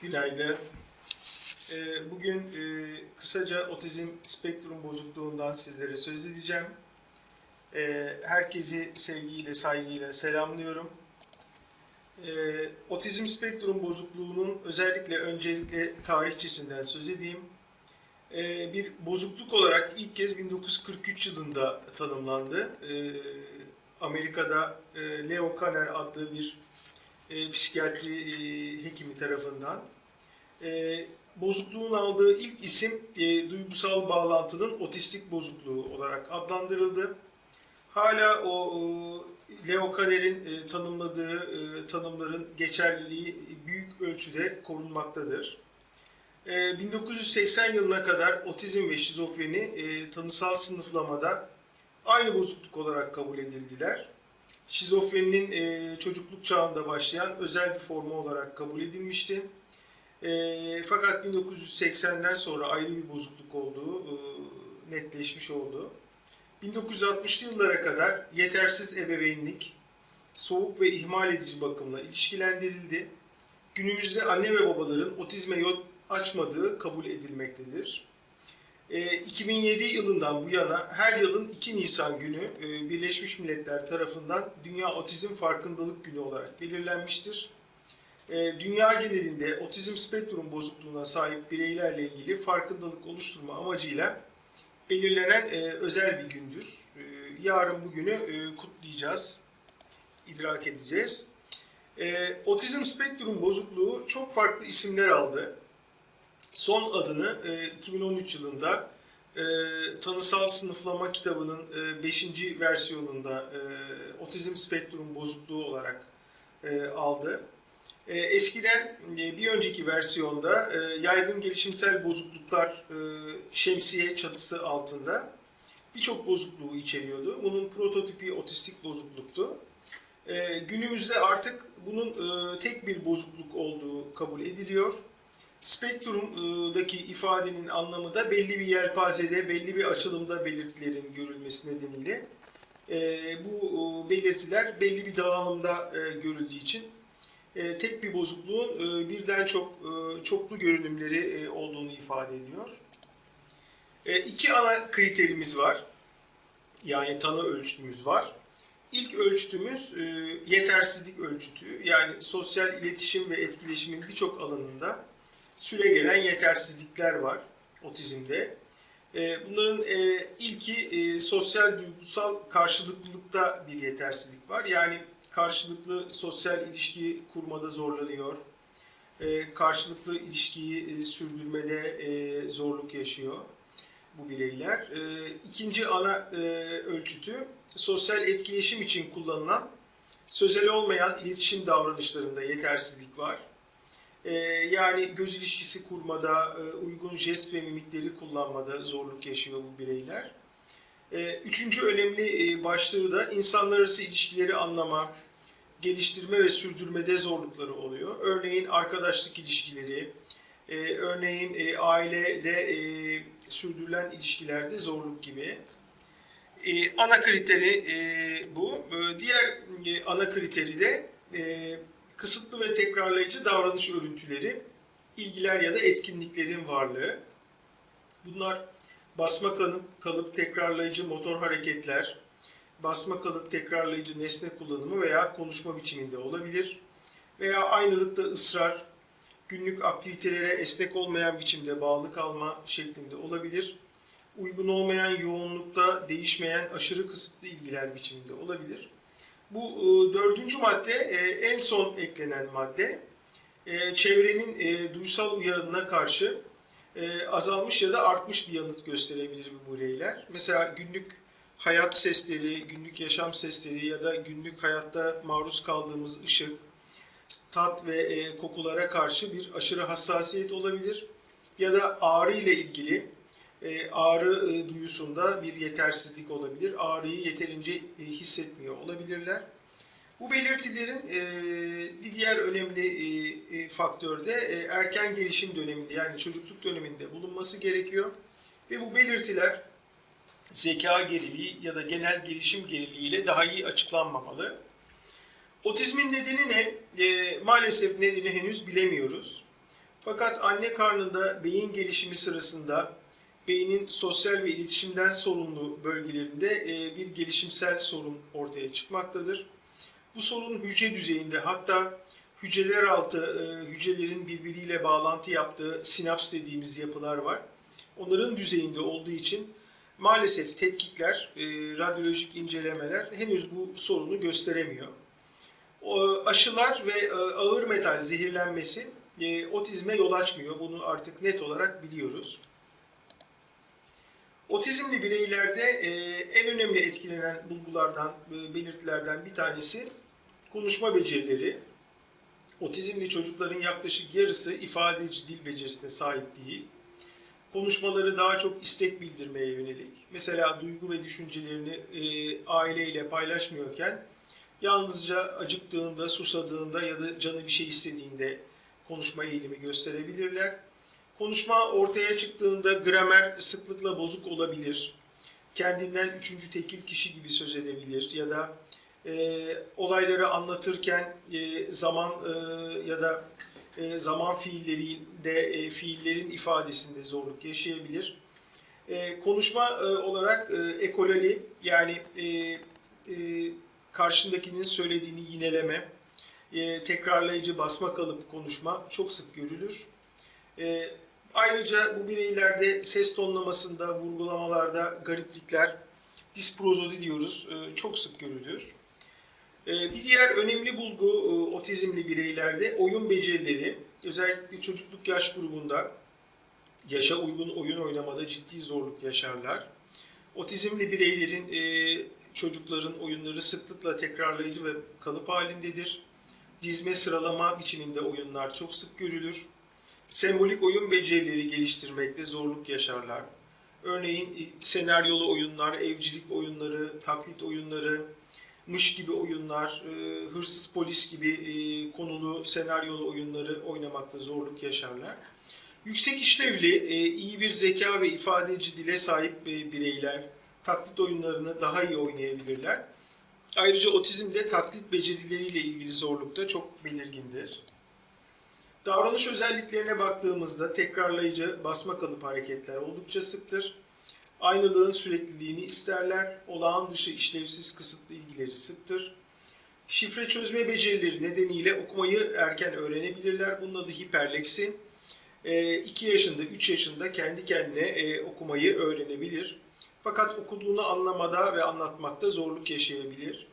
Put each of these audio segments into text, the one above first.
Günaydın. Ee, Bugün e, kısaca otizm spektrum bozukluğundan sizlere söz edeceğim. Ee, Herkesi sevgiyle, saygıyla selamlıyorum. Ee, Otizm spektrum bozukluğunun özellikle öncelikle tarihçesinden söz edeyim. Bir bozukluk olarak ilk kez 1943 yılında tanımlandı. Amerika'da e, Leo Kanner adlı bir e, psikiyatri e, hekimi tarafından. E, bozukluğun aldığı ilk isim e, duygusal bağlantının otistik bozukluğu olarak adlandırıldı. Hala o, o Leo Kanner'in e, tanımladığı e, tanımların geçerliliği büyük ölçüde korunmaktadır. E, 1980 yılına kadar otizm ve şizofreni e, tanısal sınıflamada aynı bozukluk olarak kabul edildiler şizofreninin e, çocukluk çağında başlayan özel bir formu olarak kabul edilmişti. E, fakat 1980'den sonra ayrı bir bozukluk olduğu e, netleşmiş oldu. 1960'lı yıllara kadar yetersiz ebeveynlik, soğuk ve ihmal edici bakımla ilişkilendirildi. Günümüzde anne ve babaların otizme yol açmadığı kabul edilmektedir. E, 2007 yılından bu yana her yılın 2 Nisan günü e, Birleşmiş Milletler tarafından Dünya Otizm Farkındalık Günü olarak belirlenmiştir. E, Dünya genelinde otizm spektrum bozukluğuna sahip bireylerle ilgili farkındalık oluşturma amacıyla belirlenen e, özel bir gündür. Yarın bugünü kutlayacağız, idrak edeceğiz. Otizm spektrum bozukluğu çok farklı isimler aldı son adını e, 2013 yılında e, tanısal sınıflama kitabının 5. versiyonunda e, otizm spektrum bozukluğu olarak e, aldı. E, eskiden e, bir önceki versiyonda e, yaygın gelişimsel bozukluklar e, şemsiye çatısı altında birçok bozukluğu içeriyordu. Bunun prototipi otistik bozukluktu. E, günümüzde artık bunun e, tek bir bozukluk olduğu kabul ediliyor. Spektrumdaki ifadenin anlamı da belli bir yelpazede, belli bir açılımda belirtilerin görülmesi nedeniyle e, bu e, belirtiler belli bir dağılımda e, görüldüğü için tek bir bozukluğun birden çok çoklu görünümleri olduğunu ifade ediyor. İki ana kriterimiz var. Yani tanı ölçütümüz var. İlk ölçütümüz e, yetersizlik ölçütü. Yani sosyal iletişim ve etkileşimin birçok alanında süre gelen yetersizlikler var otizmde. E, bunların e, ilki e, sosyal duygusal karşılıklılıkta bir yetersizlik var. Yani karşılıklı sosyal ilişki kurmada zorlanıyor. Karşılıklı ilişkiyi sürdürmede zorluk yaşıyor bu bireyler. İkinci ana ölçütü sosyal etkileşim için kullanılan sözel olmayan iletişim davranışlarında yetersizlik var. Ee, yani göz ilişkisi kurmada, e, uygun jest ve mimikleri kullanmada zorluk yaşıyor bu bireyler. Ee, üçüncü önemli e, başlığı da insanlar arası ilişkileri anlama, geliştirme ve sürdürmede zorlukları oluyor. Örneğin arkadaşlık ilişkileri, e, örneğin ailede sürdürülen ilişkilerde zorluk gibi. Ana kriteri bu. Diğer ana kriteri de kısıtlı ve tekrarlayıcı davranış örüntüleri, ilgiler ya da etkinliklerin varlığı. Bunlar basma kalıp, kalıp tekrarlayıcı motor hareketler, basma kalıp tekrarlayıcı nesne kullanımı veya konuşma biçiminde olabilir. Veya aynılıkta ısrar, günlük aktivitelere esnek olmayan biçimde bağlı kalma şeklinde olabilir. Uygun olmayan yoğunlukta değişmeyen aşırı kısıtlı ilgiler biçiminde olabilir. Bu e, dördüncü madde e, en son eklenen madde. E, çevrenin duysal uyarınına karşı azalmış ya da artmış bir yanıt gösterebilir bu bireyler. Mesela günlük hayat sesleri, günlük yaşam sesleri ya da günlük hayatta maruz kaldığımız ışık, tat ve kokulara karşı bir aşırı hassasiyet olabilir. Ya da ağrı ile ilgili e, ağrı e, duyusunda bir yetersizlik olabilir. Ağrıyı yeterince e, hissetmiyor olabilirler. Bu belirtilerin bir diğer önemli faktör de erken gelişim döneminde yani çocukluk döneminde bulunması gerekiyor. Ve bu belirtiler zeka geriliği ya da genel gelişim geriliği ile daha iyi açıklanmamalı. Otizmin nedeni ne? maalesef nedeni henüz bilemiyoruz. Fakat anne karnında beyin gelişimi sırasında beynin sosyal ve iletişimden sorumlu bölgelerinde e, bir gelişimsel sorun ortaya çıkmaktadır. Bu sorun hücre düzeyinde hatta hücreler altı e, hücrelerin birbiriyle bağlantı yaptığı sinaps dediğimiz yapılar var. Onların düzeyinde olduğu için maalesef tetkikler, e, radyolojik incelemeler henüz bu sorunu gösteremiyor. Aşılar ve ağır metal zehirlenmesi otizme yol açmıyor. Bunu artık net olarak biliyoruz. Otizmli bireylerde e, en önemli etkilenen bulgulardan, e, belirtilerden bir tanesi konuşma becerileri. Otizmli çocukların yaklaşık yarısı ifadeci dil becerisine sahip değil. Konuşmaları daha çok istek bildirmeye yönelik. Mesela duygu ve düşüncelerini e, aileyle paylaşmıyorken yalnızca acıktığında, susadığında ya da canı bir şey istediğinde konuşma eğilimi gösterebilirler. Konuşma ortaya çıktığında gramer sıklıkla bozuk olabilir. Kendinden üçüncü tekil kişi gibi söz edebilir ya da e, olayları anlatırken e, zaman e, ya da e, zaman fiillerinde e, fiillerin ifadesinde zorluk yaşayabilir. E, konuşma e, olarak e, ekolali yani e, e, karşındakinin söylediğini yineleme, e, tekrarlayıcı basma kalıp konuşma çok sık görülür. E, ayrıca bu bireylerde ses tonlamasında, vurgulamalarda gariplikler, disprozodi diyoruz, e, çok sık görülür. E, bir diğer önemli bulgu e, otizmli bireylerde oyun becerileri, özellikle çocukluk yaş grubunda yaşa uygun oyun oynamada ciddi zorluk yaşarlar. Otizmli bireylerin, çocukların oyunları sıklıkla tekrarlayıcı ve kalıp halindedir. Dizme sıralama biçiminde oyunlar çok sık görülür. Sembolik oyun becerileri geliştirmekte zorluk yaşarlar. Örneğin e, senaryolu oyunlar, evcilik oyunları, taklit oyunları, mış gibi oyunlar, e, hırsız polis gibi e, konulu senaryolu oyunları oynamakta zorluk yaşarlar. Yüksek işlevli, iyi bir zeka ve ifadeci dile sahip bireyler taklit oyunlarını daha iyi oynayabilirler. Ayrıca otizmde taklit becerileriyle ilgili zorluk da çok belirgindir. Davranış özelliklerine baktığımızda tekrarlayıcı basma kalıp hareketler oldukça sıktır. Aynılığın sürekliliğini isterler. Olağan dışı işlevsiz kısıtlı ilgileri sıktır. Şifre çözme becerileri nedeniyle okumayı erken öğrenebilirler. Bunun adı hiperleksi. 2 yaşında, 3 yaşında kendi kendine e, okumayı öğrenebilir. Fakat okuduğunu anlamada ve anlatmakta zorluk yaşayabilir.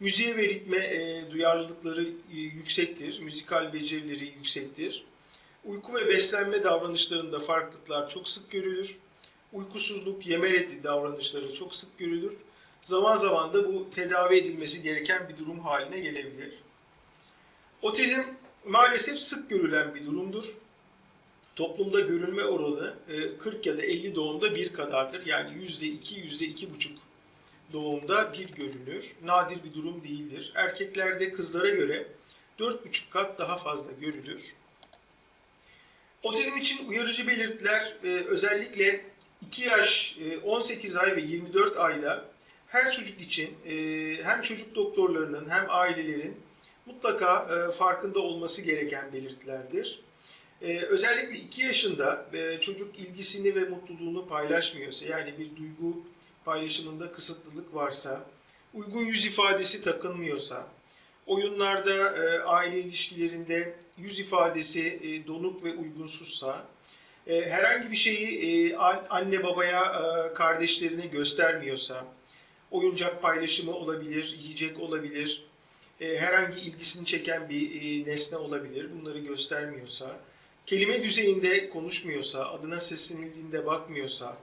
Müziğe ve ritme e, duyarlılıkları e, yüksektir, müzikal becerileri yüksektir. Uyku ve beslenme davranışlarında farklılıklar çok sık görülür. Uykusuzluk, yeme reddi davranışları çok sık görülür. Zaman zaman da bu tedavi edilmesi gereken bir durum haline gelebilir. Otizm maalesef sık görülen bir durumdur. Toplumda görülme oranı e, 40 ya da 50 doğumda bir kadardır. Yani %2, %2,5 doğumda bir görülür. Nadir bir durum değildir. Erkeklerde kızlara göre 4,5 kat daha fazla görülür. Otizm için uyarıcı belirtiler e, özellikle 2 yaş, e, 18 ay ve 24 ayda her çocuk için e, hem çocuk doktorlarının hem ailelerin mutlaka e, farkında olması gereken belirtilerdir. Özellikle 2 yaşında e, çocuk ilgisini ve mutluluğunu paylaşmıyorsa yani bir duygu paylaşımında kısıtlılık varsa, uygun yüz ifadesi takınmıyorsa, oyunlarda, e, aile ilişkilerinde yüz ifadesi e, donuk ve uygunsuzsa, e, herhangi bir şeyi e, anne babaya, e, kardeşlerine göstermiyorsa, oyuncak paylaşımı olabilir, yiyecek olabilir, e, herhangi ilgisini çeken bir e, nesne olabilir, bunları göstermiyorsa, kelime düzeyinde konuşmuyorsa, adına seslenildiğinde bakmıyorsa,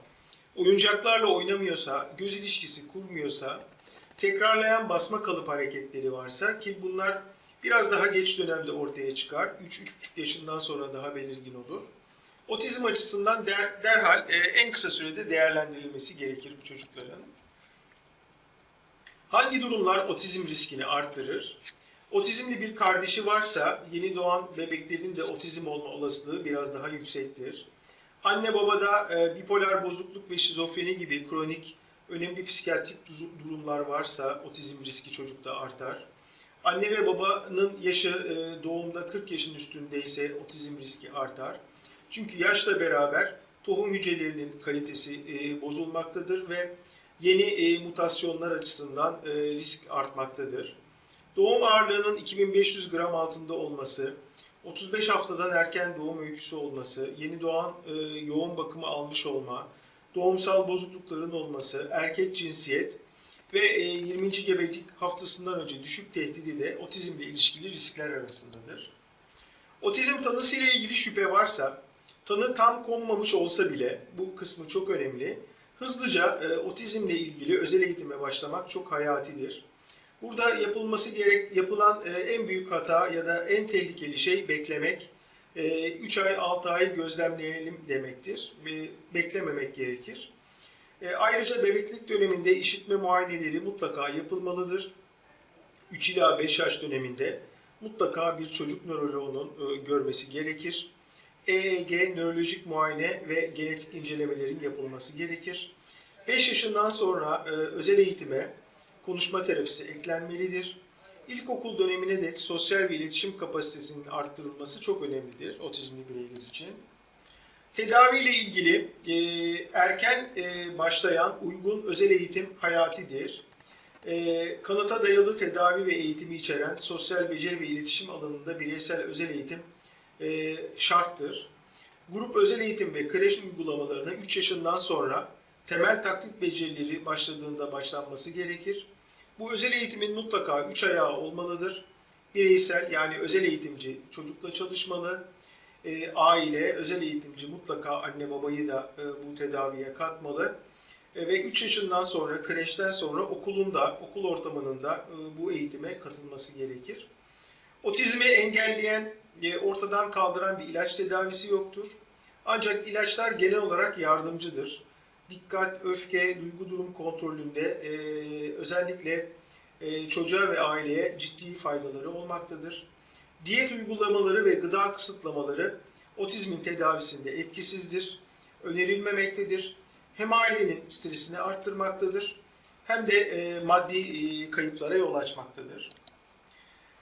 oyuncaklarla oynamıyorsa, göz ilişkisi kurmuyorsa, tekrarlayan basma kalıp hareketleri varsa ki bunlar biraz daha geç dönemde ortaya çıkar. 3-3,5 yaşından sonra daha belirgin olur. Otizm açısından der, derhal e, en kısa sürede değerlendirilmesi gerekir bu çocukların. Hangi durumlar otizm riskini arttırır? Otizmli bir kardeşi varsa yeni doğan bebeklerin de otizm olma olasılığı biraz daha yüksektir. Anne babada e, bipolar bozukluk ve şizofreni gibi kronik önemli psikiyatrik durumlar varsa otizm riski çocukta artar. Anne ve babanın yaşı e, doğumda 40 yaşın üstündeyse otizm riski artar. Çünkü yaşla beraber tohum hücrelerinin kalitesi e, bozulmaktadır ve yeni e, mutasyonlar açısından e, risk artmaktadır. Doğum ağırlığının 2500 gram altında olması, 35 haftadan erken doğum öyküsü olması, yeni doğan e, yoğun bakımı almış olma, doğumsal bozuklukların olması, erkek cinsiyet ve e, 20. gebelik haftasından önce düşük tehdidi de otizmle ilişkili riskler arasındadır. Otizm tanısı ile ilgili şüphe varsa, tanı tam konmamış olsa bile, bu kısmı çok önemli, hızlıca e, otizmle ilgili özel eğitime başlamak çok hayatidir. Burada yapılması gerek yapılan e, en büyük hata ya da en tehlikeli şey beklemek. 3 ay 6 ay gözlemleyelim demektir. E, Beklememek gerekir. E, Ayrıca bebeklik döneminde işitme muayeneleri mutlaka yapılmalıdır. 3 ila 5 yaş döneminde mutlaka bir çocuk nöroloğunun e, görmesi gerekir. EEG, nörolojik muayene ve genetik incelemelerin yapılması gerekir. 5 yaşından sonra e, özel eğitime konuşma terapisi eklenmelidir. İlkokul dönemine dek sosyal ve iletişim kapasitesinin arttırılması çok önemlidir otizmli bireyler için. Tedavi ile ilgili e, erken e, başlayan uygun özel eğitim hayatidir. E, kanıta dayalı tedavi ve eğitimi içeren sosyal beceri ve iletişim alanında bireysel özel eğitim e, şarttır. Grup özel eğitim ve kreş uygulamalarına 3 yaşından sonra temel taklit becerileri başladığında başlanması gerekir. Bu özel eğitimin mutlaka 3 ayağı olmalıdır. Bireysel yani özel eğitimci çocukla çalışmalı. E, aile, özel eğitimci mutlaka anne babayı da e, bu tedaviye katmalı. E, ve 3 yaşından sonra, kreşten sonra okulunda, okul ortamında e, bu eğitime katılması gerekir. Otizmi engelleyen, e, ortadan kaldıran bir ilaç tedavisi yoktur. Ancak ilaçlar genel olarak yardımcıdır. Dikkat, öfke, duygu durum kontrolünde e, özellikle e, çocuğa ve aileye ciddi faydaları olmaktadır. Diyet uygulamaları ve gıda kısıtlamaları otizmin tedavisinde etkisizdir, önerilmemektedir. Hem ailenin stresini arttırmaktadır hem de e, maddi e, kayıplara yol açmaktadır.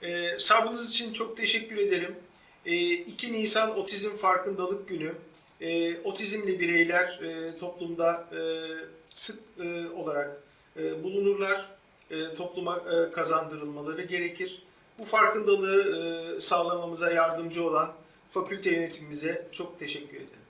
E, sabrınız için çok teşekkür ederim. E, 2 Nisan Otizm Farkındalık Günü. E, otizmli bireyler e, toplumda e, sık e, olarak e, bulunurlar. E, topluma e, kazandırılmaları gerekir. Bu farkındalığı e, sağlamamıza yardımcı olan fakülte yönetimimize çok teşekkür ederim.